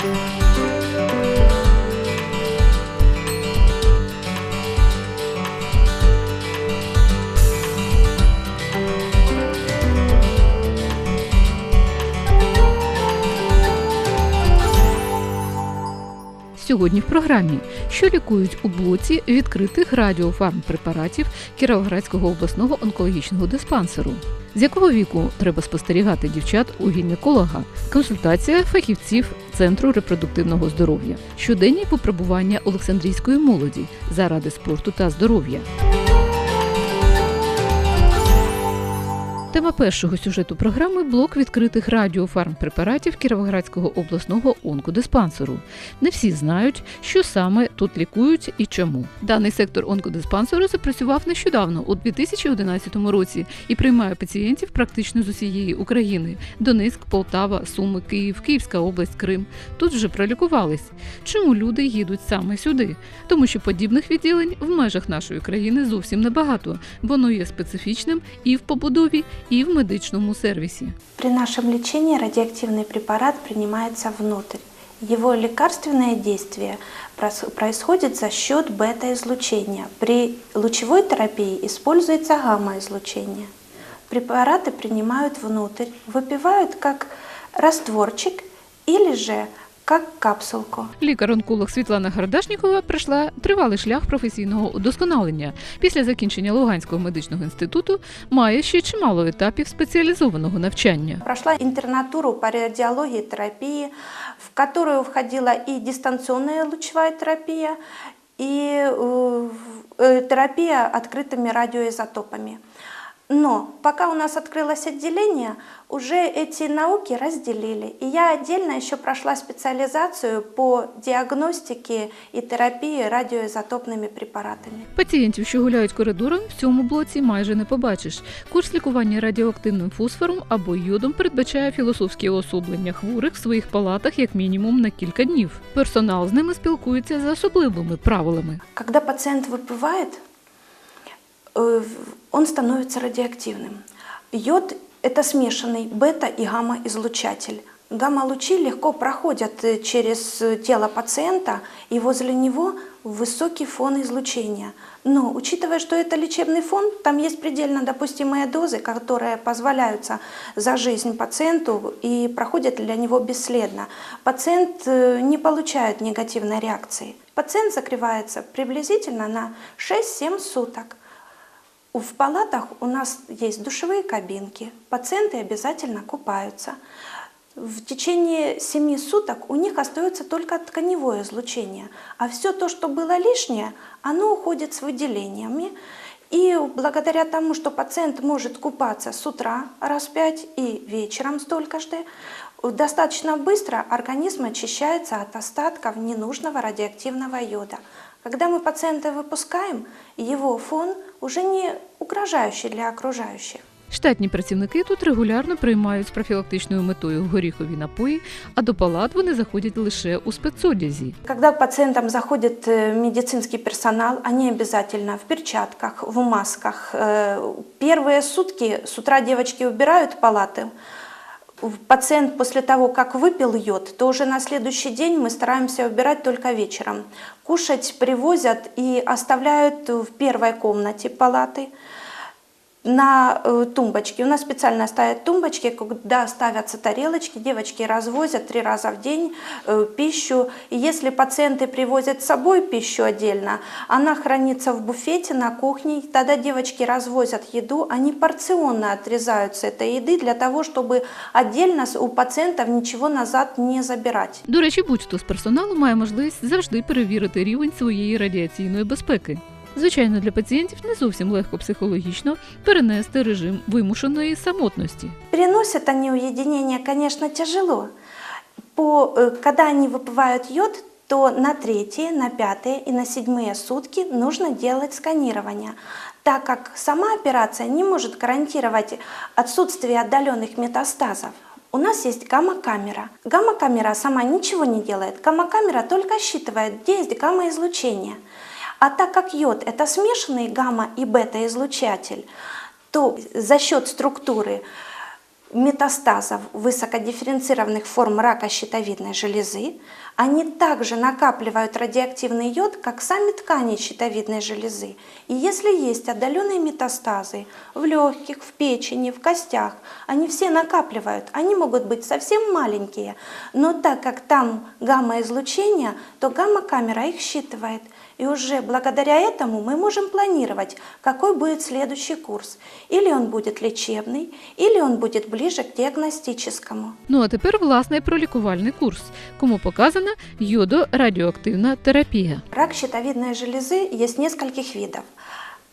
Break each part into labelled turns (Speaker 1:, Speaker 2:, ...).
Speaker 1: Thank you. Сьогодні в програмі, що лікують у блоці відкритих радіофармпрепаратів Кіровоградського обласного онкологічного диспансеру. З якого віку треба спостерігати дівчат у гінеколога? Консультація фахівців Центру репродуктивного здоров'я, щоденні випробування Олександрійської молоді заради спорту та здоров'я. Тема першого сюжету програми блок відкритих радіофармпрепаратів Кіровоградського обласного онкодиспансеру. Не всі знають, що саме тут лікують і чому. Даний сектор онкодиспансеру запрацював нещодавно у 2011 році і приймає пацієнтів практично з усієї України: Донецьк, Полтава, Суми, Київ, Київська область, Крим. Тут вже пролікувались. Чому люди їдуть саме сюди? Тому що подібних відділень в межах нашої країни зовсім небагато. Воно є специфічним і в побудові, і в медичному сервісі.
Speaker 2: При нашем лечении радиоактивный препарат принимается внутрь. Его лекарственное действие прос- происходит за счет бета-излучения. При лучевой терапии используется гамма-излучение. Препараты принимают внутрь, выпивают как растворчик или же как капсулку.
Speaker 1: Лікар-онколог Світлана Гардашнікова пройшла тривалий шлях професійного удосконалення. Після закінчення Луганського медичного інституту має ще чимало етапів спеціалізованого навчання.
Speaker 2: Прошла интернатуру по радиологии и терапии, в которую входила и дистанционная лучевая терапия, и э, в- э, терапия открытыми радиоизотопами. Но пока у нас открылось отделение, уже эти науки разделили. И я отдельно еще прошла специализацию по диагностике и терапии радиоизотопными препаратами.
Speaker 1: Пацієнтів, що гуляють коридором, в цьому блоці майже не побачиш. Курс лікування радіоактивним фосфором або йодом передбачає філософське особлення хворих в своїх палатах як мінімум на кілька днів. Персонал з ними спілкується за особливими правилами.
Speaker 2: Когда пациент выпивает, э, он становится радиоактивным. Йод – это смешанный бета- и гамма-излучатель. Гамма-лучи легко проходят э, через э, тело пациента, и возле него высокий фон излучения. Но, учитывая, что это лечебный фон, там есть предельно допустимые дозы, которые позволяются за жизнь пациенту и проходят для него бесследно. Пациент э, не получает негативной реакции. Пациент закрывается приблизительно на 6-7 суток. В палатах у нас есть душевые кабинки, пациенты обязательно купаются. В течение 7 суток у них остается только тканевое излучение, а все то, что было лишнее, оно уходит с выделениями. И благодаря тому, что пациент может купаться с утра раз в пять и вечером столько же, достаточно быстро организм очищается от остатков ненужного радиоактивного йода. Когда мы пациента выпускаем, его фон уже не угрожающий для окружающих.
Speaker 1: Штатні працівники тут регулярно приймають з профілактичною метою горіхові напої, а до палат вони заходять лише у спецодязі.
Speaker 2: Когда к пациентам заходит э, медицинский персонал, они обязательно в перчатках, в масках. Э, Первые сутки с утра девочки убирают палаты. Пациент после того, как выпил йод, то уже на следующий день мы стараемся убирать только вечером. Кушать привозят и оставляют в первой комнате палаты на э, тумбочке. У нас специально ставят тумбочки, куда ставятся тарелочки, девочки развозят три раза в день э, пищу. И если пациенты привозят с собой пищу отдельно, она хранится в буфете на кухне, тогда девочки развозят еду, они порционно отрезают с этой еды для того, чтобы отдельно с- у пациентов ничего назад не забирать.
Speaker 1: До речі, будь-хто з персоналу має можливість завжди перевірити рівень своєї радіаційної безпеки. Звичайно, для пацієнтів не зовсім легко психологічно перенести режим вимушеної самотності.
Speaker 2: Переносят они уединение, конечно, тяжело. По, э, когда они выпивают йод, то на третьи, на пятые и на седьмые сутки нужно делать сканирование, так как сама операция не может гарантировать отсутствие отдаленных метастазов. У нас есть гамма-камера. Гамма-камера сама ничего не делает. Гамма-камера только считывает, где есть гамма-излучение. А так как йод – это смешанный гамма- и бета-излучатель, то за счет структуры метастазов высокодифференцированных форм рака щитовидной железы, они также накапливают радиоактивный йод, как сами ткани щитовидной железы. И если есть отдаленные метастазы в легких, в печени, в костях, они все накапливают. Они могут быть совсем маленькие, но так как там гамма-излучение, то гамма-камера их считывает. И уже благодаря этому мы можем планировать, какой будет следующий курс. Или он будет лечебный, или он будет ближе к диагностическому.
Speaker 1: Ну а тепер власне про лікувальний курс, кому показана йодорадіоактивна терапія.
Speaker 2: Рак щитовидной железы есть нескольких видов.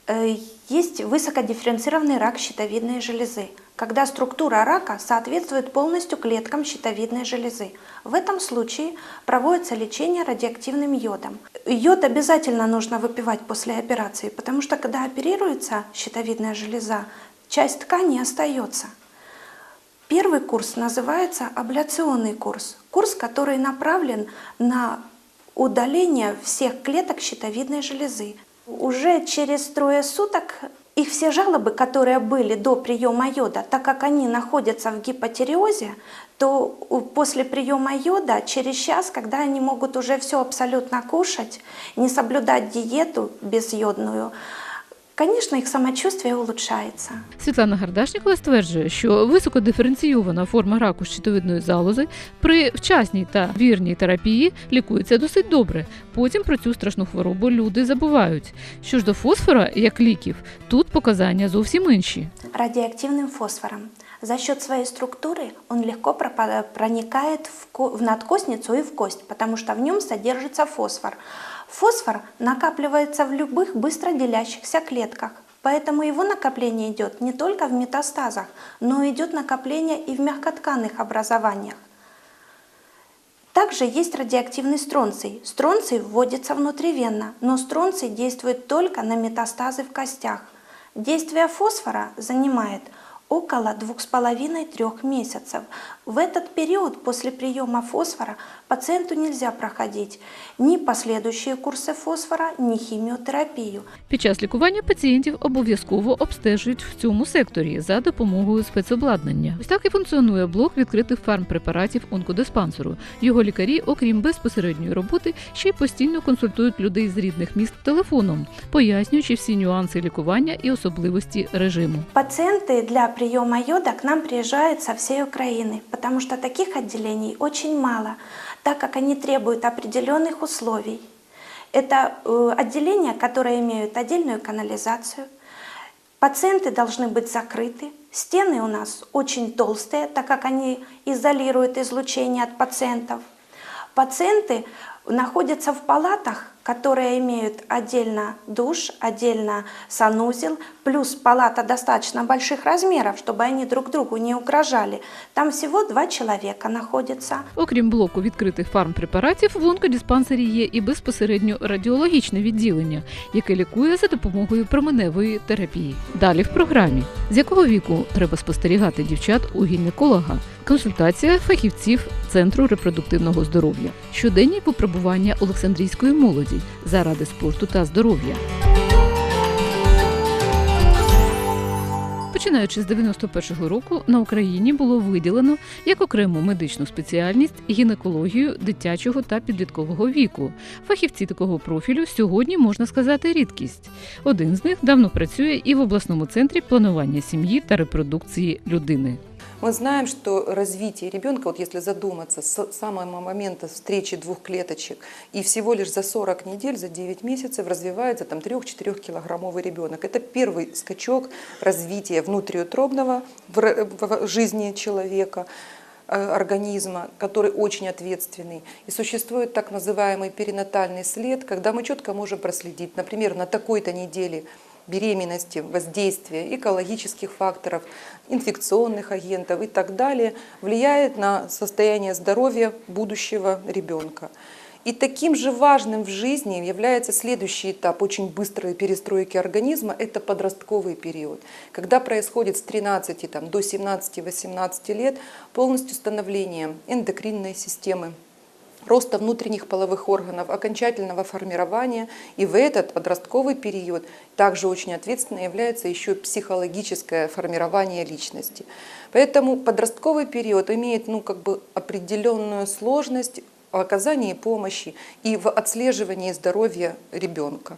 Speaker 2: Э, Есть высокодифференцированный рак щитовидной железы, когда структура рака соответствует полностью клеткам щитовидной железы. В этом случае проводится лечение радиоактивным йодом. Йод обязательно нужно выпивать после операции, потому что когда оперируется щитовидная железа, часть ткани остается. Первый курс называется абляционный курс. Курс, который направлен на удаление всех клеток щитовидной железы. Уже через трое суток их все жалобы, которые были до приема йода, так как они находятся в гипотериозе, то у- после приема йода через час, когда они могут уже все абсолютно кушать, не соблюдать диету безйодную, конечно, их самочувствие улучшается.
Speaker 1: Світлана Гардашнікова стверджує, що високодиференційована форма раку щитовидної залози при вчасній та вірній терапії лікується досить добре. Потім про цю страшну хворобу люди забувають. Що ж до фосфора, як ліків, тут показання зовсім інші.
Speaker 2: радиоактивным фосфором. За счет своей структуры он легко проникает в надкостницу и в кость, потому что в нем содержится фосфор. Фосфор накапливается в любых быстро делящихся клетках, поэтому его накопление идет не только в метастазах, но идет накопление и в мягкотканных образованиях. Также есть радиоактивный стронций. Стронций вводится внутривенно, но стронций действует только на метастазы в костях. Действие фосфора занимает около 2,5-3 месяцев. В этот период после приема фосфора пациенту нельзя проходить ни последующие курсы фосфора, ни химиотерапию.
Speaker 1: Під час лікування пацієнтів обов'язково обстежують в цьому секторі за допомогою спецобладнання. Ось так і функціонує блок відкритих фармпрепаратів онкодиспансеру. Його лікарі, окрім безпосередньої роботи, ще й постійно консультують людей з рідних міст телефоном, пояснюючи всі нюанси лікування і особливості режиму.
Speaker 2: Пациенты для приема йода к нам приезжают со всей Украины, Потому что таких отделений очень мало, так как они требуют определенных условий. Это э, отделения, которые имеют отдельную канализацию. Пациенты должны быть закрыты. Стены у нас очень толстые, так как они изолируют излучение от пациентов. Пациенты находятся в палатах, которые имеют отдельно душ, отдельно санузел, плюс палата достаточно больших размеров, чтобы они друг другу не угрожали. Там всего два человека находятся.
Speaker 1: Окрім блоку відкритих фармпрепаратів, в онкодиспансері є і безпосередньо радіологічне відділення, яке лікує за допомогою променевої терапії. Далі в програмі з якого віку треба спостерігати дівчат у гінеколога, консультація фахівців центру репродуктивного здоров'я, щоденні випробування Олександрійської молоді заради спорту та здоров'я. Починаючи з 91-го року на Україні було виділено як окрему медичну спеціальність гінекологію дитячого та підліткового віку. Фахівці такого профілю сьогодні можна сказати рідкість. Один з них давно працює і в обласному центрі планування сім'ї та репродукції людини.
Speaker 3: Мы знаем, что развитие ребенка, вот если задуматься, с самого момента встречи двух клеточек, и всего лишь за 40 недель, за 9 месяцев развивается там 3-4 килограммовый ребенок. Это первый скачок развития внутриутробного в жизни человека э, организма, который очень ответственный. И существует так называемый перинатальный след, когда мы четко можем проследить, например, на такой-то неделе беременности, воздействия экологических факторов, инфекционных агентов и так далее влияет на состояние здоровья будущего ребенка. И таким же важным в жизни является следующий этап очень быстрой перестройки организма – это подростковый период, когда происходит с 13 там, до 17-18 лет полностью становление эндокринной системы, роста внутренних половых органов, окончательного формирования. И в этот подростковый период также очень ответственно является еще психологическое формирование личности. Поэтому подростковый период имеет ну, как бы определенную сложность в оказании помощи и в отслеживании здоровья ребенка.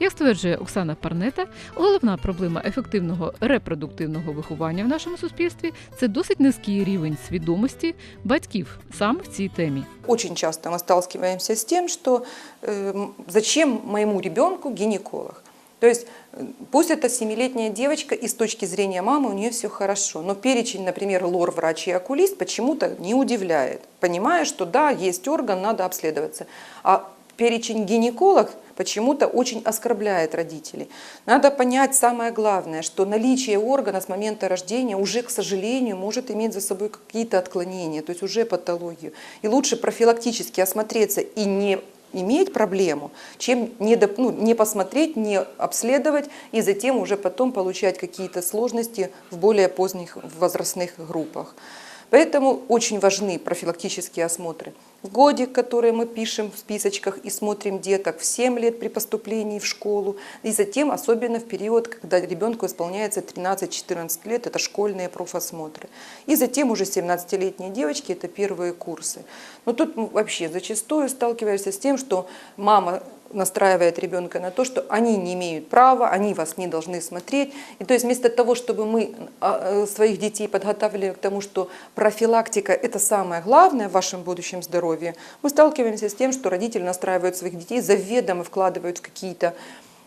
Speaker 1: Як стверджує Оксана Парнета, головна проблема ефективного репродуктивного виховання в нашому суспільстві це досить низький рівень свідомості батьків саме в цій темі.
Speaker 3: Очень часто мы сталкиваемся с тем, что э, зачем моему ребенку гинеколог? То есть э, пусть это семилетняя девочка, и с точки зрения мамы у нее все хорошо, но перечень, например, лор-врач и окулист почему-то не удивляет, понимая, что да, есть орган, надо обследоваться. А перечень гинеколог почему-то очень оскорбляет родителей. Надо понять самое главное, что наличие органа с момента рождения уже, к сожалению, может иметь за собой какие-то отклонения, то есть уже патологию. И лучше профилактически осмотреться и не иметь проблему, чем не, доп- ну, не посмотреть, не обследовать и затем уже потом получать какие-то сложности в более поздних возрастных группах. Поэтому очень важны профилактические осмотры. В годик, которые мы пишем в списочках и смотрим деток в 7 лет при поступлении в школу, и затем, особенно в период, когда ребенку исполняется 13-14 лет, это школьные профосмотры. И затем уже 17-летние девочки, это первые курсы. Но тут мы вообще зачастую сталкиваемся с тем, что мама настраивает ребенка на то, что они не имеют права, они вас не должны смотреть. И то есть вместо того, чтобы мы а, э, своих детей подготавливали к тому, что профилактика – это самое главное в вашем будущем здоровье, мы сталкиваемся с тем, что родители настраивают своих детей, заведомо вкладывают в какие-то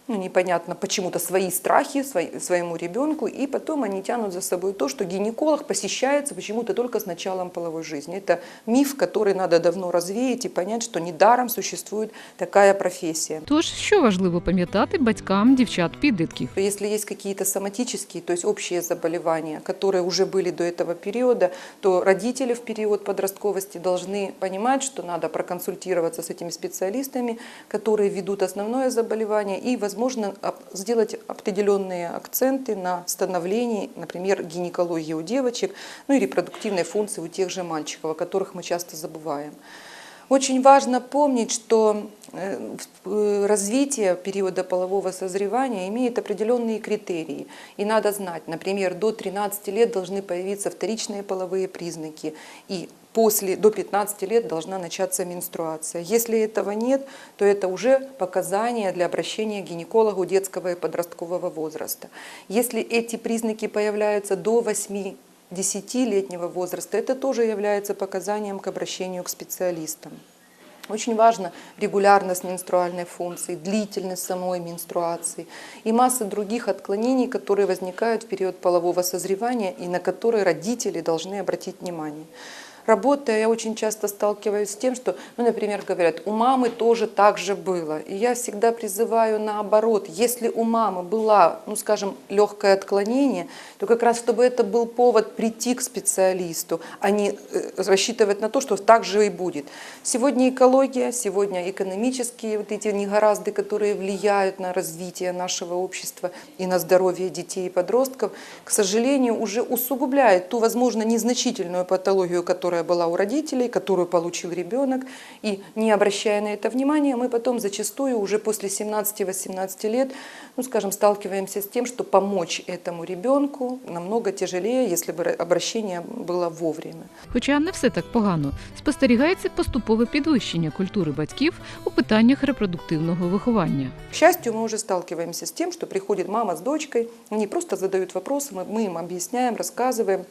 Speaker 3: ну, непонятно почему-то свои страхи свои- своему ребенку, и потом они тянут за собой то, что гинеколог посещается почему-то только с началом половой жизни. Это миф, который надо давно развеять и понять, что недаром существует такая профессия.
Speaker 1: Тож, що важливо пам'ятати батькам дівчат-підлітків?
Speaker 3: Если есть какие-то соматические, то есть общие заболевания, которые уже были до этого периода, то родители в период подростковости должны понимать, что надо проконсультироваться с этими специалистами, которые ведут основное заболевание, и, возможно, об- сделать определенные акценты на становлении, например, гинекологии у девочек, ну и репродуктивной функции у тех же мальчиков, о которых мы часто забываем. Очень важно помнить, что э, э, развитие периода полового созревания имеет определенные критерии. И надо знать, например, до 13 лет должны появиться вторичные половые признаки. И после, до 15 лет должна начаться менструация. Если этого нет, то это уже показания для обращения к гинекологу детского и подросткового возраста. Если эти признаки появляются до 8 10-летнего возраста, это тоже является показанием к обращению к специалистам. Очень важна регулярность менструальной функции, длительность самой менструации и масса других отклонений, которые возникают в период полового созревания и на которые родители должны обратить внимание. Работая, я очень часто сталкиваюсь с тем, что, ну, например, говорят, у мамы тоже так же было. И я всегда призываю наоборот, если у мамы была, ну, скажем, легкое отклонение, то как раз чтобы это был повод прийти к специалисту, а не э, рассчитывать на то, что так же и будет. Сегодня экология, сегодня экономические вот эти негоразды, которые влияют на развитие нашего общества и на здоровье детей и подростков, к сожалению, уже усугубляет ту, возможно, незначительную патологию, которая была у родителей, которую получил ребенок. И не обращая на это внимания, мы потом зачастую уже после 17-18 лет, ну, скажем, сталкиваемся с тем, что помочь этому ребенку намного тяжелее, если бы обращение было вовремя.
Speaker 1: Хоча не все так погано, спостерігається поступове підвищення культури батьків у питаннях репродуктивного виховання.
Speaker 3: К счастью, мы уже сталкиваемся с тем, что приходит мама с дочкой, они просто задают вопросы, мы, мы им объясняем, рассказываем,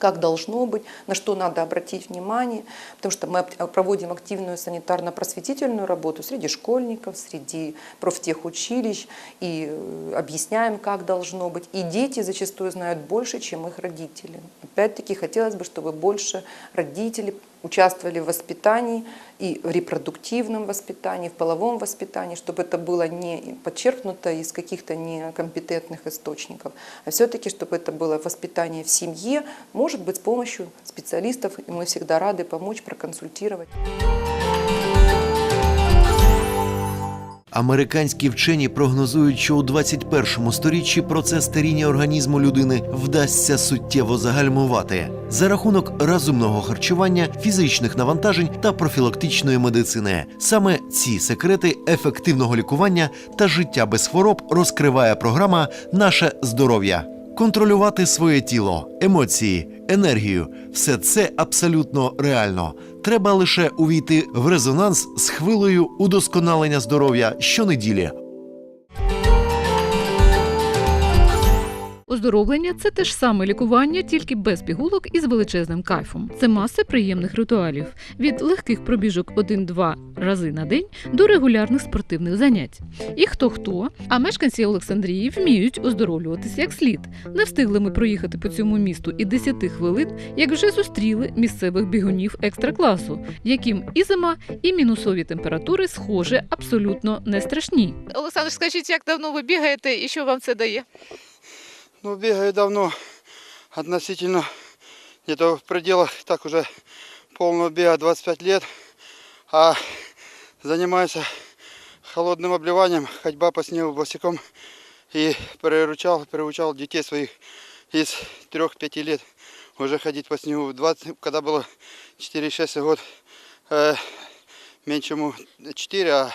Speaker 3: как должно быть, на что надо обратить внимание, потому что мы ап- проводим активную санитарно-просветительную работу среди школьников, среди профтехучилищ и э, объясняем, как должно быть. И дети зачастую знают больше, чем их родители. Опять-таки хотелось бы, чтобы больше родителей участвовали в воспитании и в репродуктивном воспитании, в половом воспитании, чтобы это было не подчеркнуто из каких-то некомпетентных источников, а все-таки, чтобы это было воспитание в семье, может быть, с помощью специалистов, и мы всегда рады помочь, проконсультировать.
Speaker 4: Американські вчені прогнозують, що у 21 сторіччі процес старіння організму людини вдасться суттєво загальмувати за рахунок розумного харчування, фізичних навантажень та профілактичної медицини. Саме ці секрети ефективного лікування та життя без хвороб розкриває програма Наше здоров'я. Контролювати своє тіло, емоції, енергію все це абсолютно реально. Треба лише увійти в резонанс з хвилею удосконалення здоров'я щонеділі.
Speaker 1: Оздоровлення це те ж саме лікування, тільки без пігулок і з величезним кайфом. Це маса приємних ритуалів від легких пробіжок 1-2 рази на день до регулярних спортивних занять. І хто хто, а мешканці Олександрії вміють оздоровлюватися як слід. Не встигли ми проїхати по цьому місту і 10 хвилин, як вже зустріли місцевих бігунів екстракласу, яким і зима, і мінусові температури, схоже, абсолютно не страшні. Олександр, скажіть, як давно ви бігаєте і що вам це дає?
Speaker 5: Ну, бегаю давно, относительно, где-то в пределах так уже полного бега 25 лет, а занимаюсь холодным обливанием, ходьба по снегу босиком и переручал, переучал детей своих из 3-5 лет уже ходить по снегу. В 20, когда было 4-6 год, э, меньшему 4, а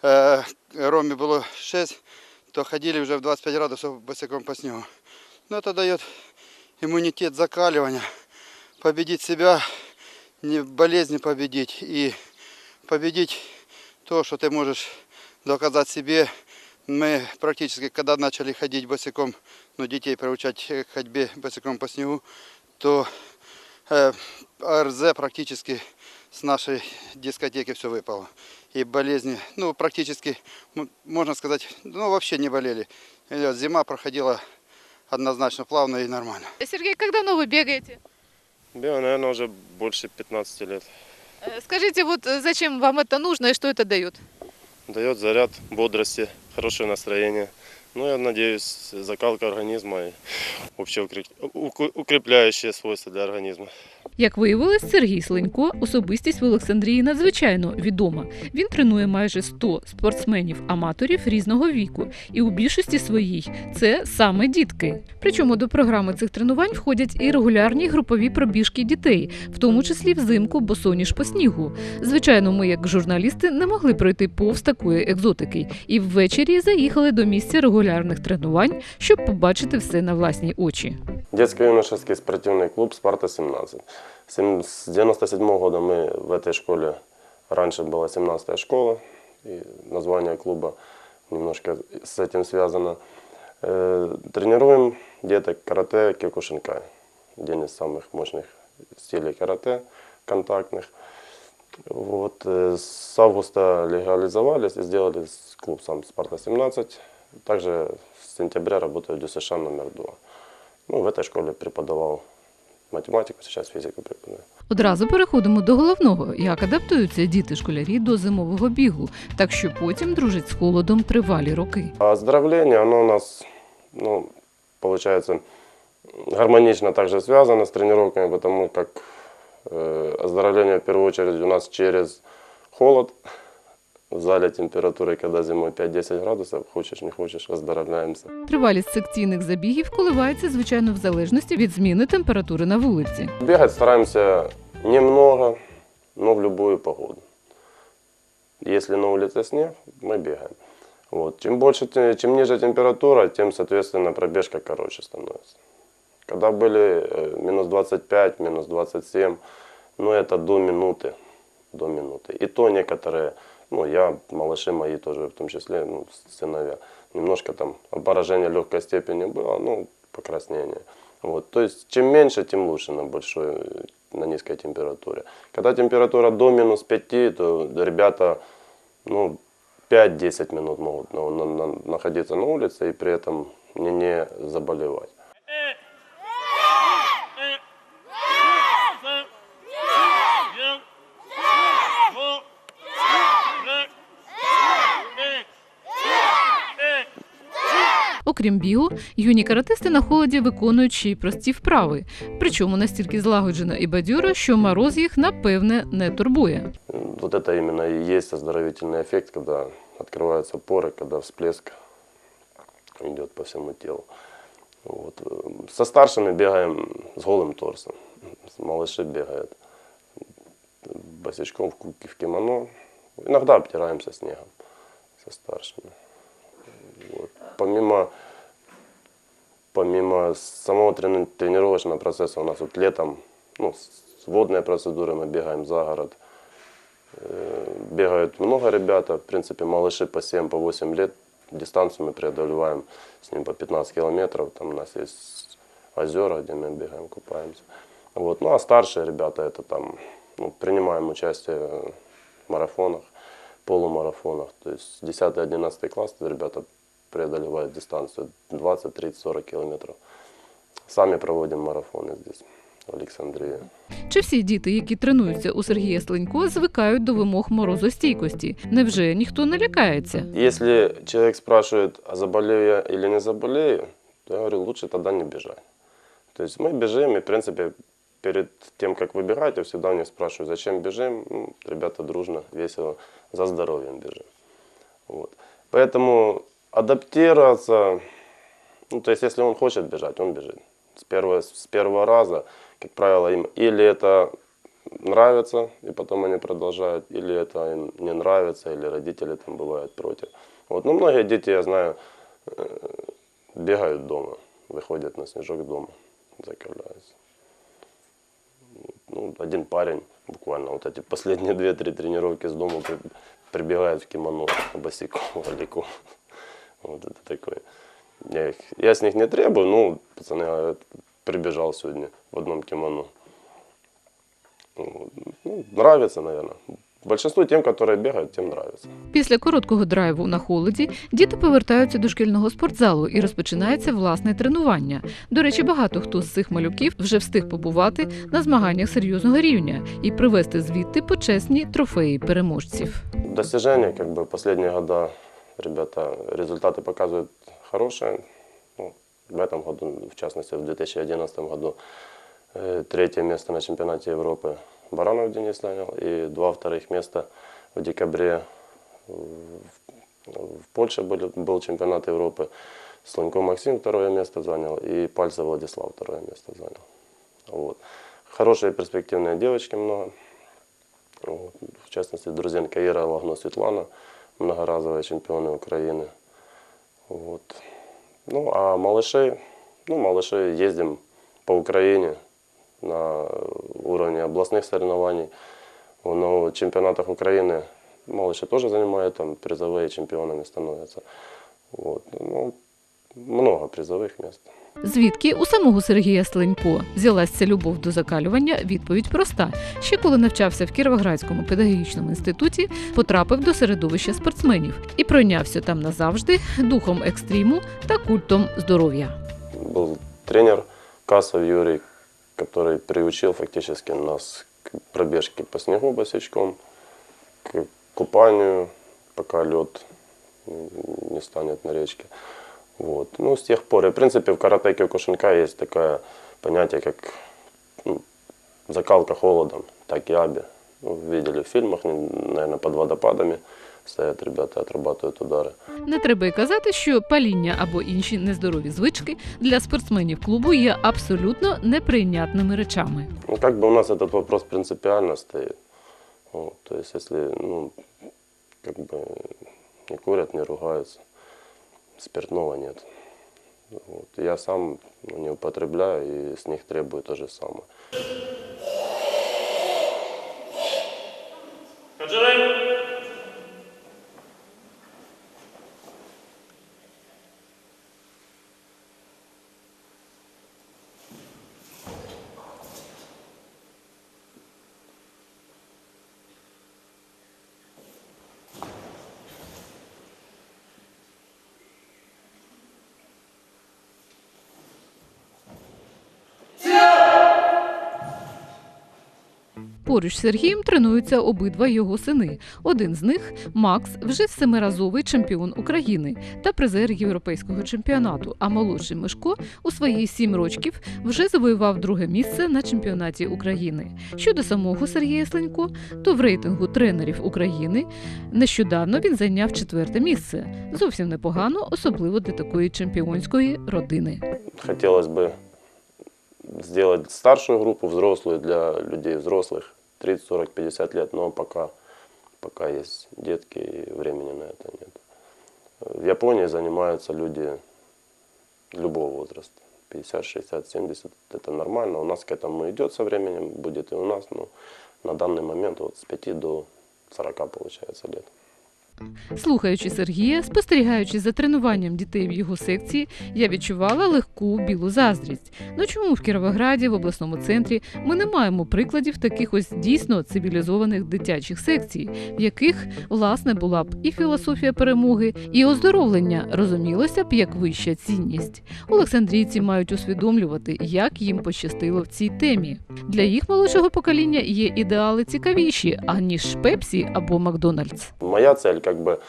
Speaker 5: э, Роме было 6, то ходили уже в 25 градусов босиком по снегу. Но это дает иммунитет, закаливание, победить себя, не болезни победить и победить то, что ты можешь доказать себе. Мы практически, когда начали ходить босиком, ну, детей приучать к ходьбе босиком по снегу, то э, АРЗ практически с нашей дискотеки все выпало. И болезни, ну, практически, можно сказать, ну, вообще не болели. Вот зима проходила однозначно плавно и нормально.
Speaker 1: Сергей, как давно вы бегаете?
Speaker 6: Бегаю, наверное, уже больше 15 лет.
Speaker 1: Э, Скажите, вот э, зачем вам это нужно и что это дает?
Speaker 6: Дает заряд бодрости, хорошее настроение. Ну, я надеюсь, закалка и вообще укреп- уку- свойства для организма.
Speaker 1: Як виявилось, Сергій Сленько особистість в Олександрії надзвичайно відома. Він тренує майже 100 спортсменів-аматорів різного віку, і у більшості своїй це саме дітки. Причому до програми цих тренувань входять і регулярні групові пробіжки дітей, в тому числі взимку босоніж по снігу. Звичайно, ми, як журналісти, не могли пройти повз такої екзотики, і ввечері заїхали до місця регулярних тренувань, щоб побачити все на власні очі.
Speaker 6: Детско-юношеский спортивный клуб «Спарта-17». Сем- С 97 года мы в этой школе, раньше была 17-я школа, и название клуба немножко с этим связано. Э, Тренируем деток карате киокушинкай. Один из самых мощных стилей карате, контактных. Вот, э, с августа легализовались и сделали с- клуб сам «Спарта-17». Также с сентября работаю в ДЮСШ номер 2. Ну, в этой школе преподавал математику, сейчас физику преподаю.
Speaker 1: Одразу переходимо до головного, як адаптуються діти-школярі до зимового бігу, так що потім дружать з холодом тривалі роки.
Speaker 6: А оздоровление, оно у нас, ну, получается, гармонично также связано с тренировками, потому как э, оздоровление в первую очередь у нас через холод. В зале температуры, когда зимой 5-10 градусов, хочешь не хочешь, оздоровляемся.
Speaker 1: Тривалість секційних забігів коливається, звичайно, в залежності від зміни температури на вулиці.
Speaker 6: Бегать стараемся немного, но в любую погоду. Если на улице снег, мы бегаем. Вот. Чем больше, те- чем ниже температура, тем, соответственно, пробежка короче становится. Когда были э, минус 25, минус 27, ну это до минуты, до минуты. И то некоторые, ну я, малыши мои тоже в том числе, ну, сыновья, немножко там поражение легкой степени было, ну, покраснение. Вот. То есть чем меньше, тем лучше на большой, на низкой температуре. Когда температура до минус 5, то ребята, ну, 5-10 минут могут на- на- на- находиться на улице и при этом не, не заболевать.
Speaker 1: Окрім бігу, юні каратисти на холоді виконують ще й прості вправи, причому настільки злагоджено і бадьоро, що мороз їх напевне не турбує.
Speaker 6: Вот это именно и есть оздоровительный эффект, когда от открываются поры, когда всплеск идет по всему телу. Вот. Э, Со старшими бегаем с голым торсом. Малыши бегают босичком в кубке в кимоно. Иногда обтираемся снегом со старшими. Вот. Помимо, помимо самого трени- тренировочного процесса у нас вот летом ну, водные процедуры мы бегаем за город. Э, Бегают много ребята, в принципе, малыши по 7, по 8 лет. Дистанцию мы преодолеваем с ним по 15 километров. Там у нас есть озера, где мы бегаем, купаемся. Вот. Ну а старшие ребята, это там, ну, принимаем участие в марафонах, полумарафонах. То есть 10-11 класс, ребята преодолевают дистанцию 20, 30, 40 километров. Сами проводим марафоны здесь, в Александрии.
Speaker 1: Чи всі діти, які тренуються у Сергія Сленько, звикають до вимог морозостійкості? Невже ніхто не лякається?
Speaker 6: Если человек спрашивает, а заболею я или не заболею, то я говорю, лучше тогда не бежать. То есть мы бежим, и в принципе перед тем, как выбирать, я всегда у них спрашиваю, зачем бежим. Ну, ребята дружно, весело, за здоровьем бежим. Вот. Поэтому адаптироваться, ну, то есть если он хочет бежать, он бежит. С первого, с первого раза, как правило, им или это нравится, и потом они продолжают, или это им не нравится, или родители там бывают против. Вот. Но многие дети, я знаю, э, бегают дома, выходят на снежок дома, закаляются. Ну, один парень, буквально вот эти последние две-три тренировки с дома при- прибегает в кимоно босиком, голиком. Вот это такое. Я, их, я с них не требую, ну, пацаны говорят, прибежал сегодня в одном кимоно. Вот. Ну, нравится, наверное. Большинству тем, которые бегают, тем нравится.
Speaker 1: Після короткого драйву на холоді діти повертаються до шкільного спортзалу і розпочинається власне тренування. До речі, багато хто з цих малюків вже встиг побувати на змаганнях серйозного рівня і привезти звідти почесні трофеї переможців.
Speaker 6: Достижения, как бы, последние года ребята результаты показывают хорошие. Ну, в этом году, в частности, в 2011 году, э, третье место на чемпионате Европы Баранов Денис занял, и два вторых места в декабре в, в Польше были, был чемпионат Европы. Слонько Максим второе место занял, и Пальцев Владислав второе место занял. Вот. Хорошие перспективные девочки много. Вот. В частности, Друзенко Ира, Лагно Светлана, многоразовые чемпионы Украины. Вот. Ну, а малышей, ну, малышей ездим по Украине на уровне областных соревнований. На чемпионатах Украины малыши тоже занимают, там призовые чемпионами становятся. Вот. Ну, много призовых мест.
Speaker 1: Звідки у самого Сергія Сленько взялась ця любов до закалювання? Відповідь проста. Ще коли навчався в Кіровоградському педагогічному інституті, потрапив до середовища спортсменів і пройнявся там назавжди духом екстриму та культом здоров'я.
Speaker 6: был тренер Касов Юрий, который приучил фактически нас к пробежке по снегу босичком, к купанию, пока лед не станет на речке. Вот. Ну, с тех пор, и в принципе в карате Киокушинка есть такое понятие, как ну, закалка холодом, так и аби. Ну, видели в фильмах, наверное, под водопадами стоят ребята, отрабатывают удары.
Speaker 1: Не треба й казати, що паління або інші нездорові звички для спортсменів клубу є абсолютно неприйнятними речами.
Speaker 6: Ну, как бы у нас этот вопрос принципиально стоит. Вот, то есть, если, ну, как бы не курят, не ругаются, Спиртного нет. Вот. Я сам не употребляю и с них требую то же самое.
Speaker 1: Поруч з Сергієм тренуються обидва його сини. Один з них Макс, вже семиразовий чемпіон України та призер європейського чемпіонату. А молодший Мишко у свої сім рочків вже завоював друге місце на чемпіонаті України. Щодо самого Сергія Сленько, то в рейтингу тренерів України нещодавно він зайняв четверте місце. Зовсім непогано, особливо для такої чемпіонської родини.
Speaker 6: Хотелось бы сделать старшую группу, взрослую, для людей взрослых, 30, 40, 50 лет, но пока, пока есть детки и времени на это нет. В Японии занимаются люди любого возраста. 50, 60, 70, это нормально. У нас к этому идет со временем, будет и у нас, но на данный момент вот с 5 до 40 получается лет.
Speaker 1: Слухаючи Сергія, спостерігаючи за тренуванням дітей в його секції, я відчувала легку білу заздрість. Ну чому в Кіровограді, в обласному центрі, ми не маємо прикладів таких ось дійсно цивілізованих дитячих секцій, в яких власне була б і філософія перемоги, і оздоровлення розумілося б як вища цінність. Олександрійці мають усвідомлювати, як їм пощастило в цій темі. Для їх молодшого покоління є ідеали цікавіші, аніж Пепсі або Макдональдс.
Speaker 6: Моя цель как бы,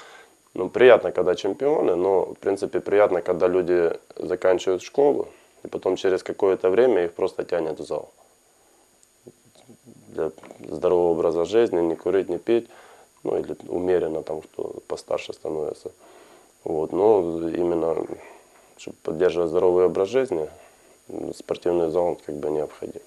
Speaker 6: ну, приятно, когда чемпионы, но, в принципе, приятно, когда люди заканчивают школу, и потом через какое-то время их просто тянет в зал. Для здорового образа жизни, не курить, не пить, ну, или умеренно, там, кто постарше становится. Вот, но именно, чтобы поддерживать здоровый образ жизни, спортивный зал как бы необходим.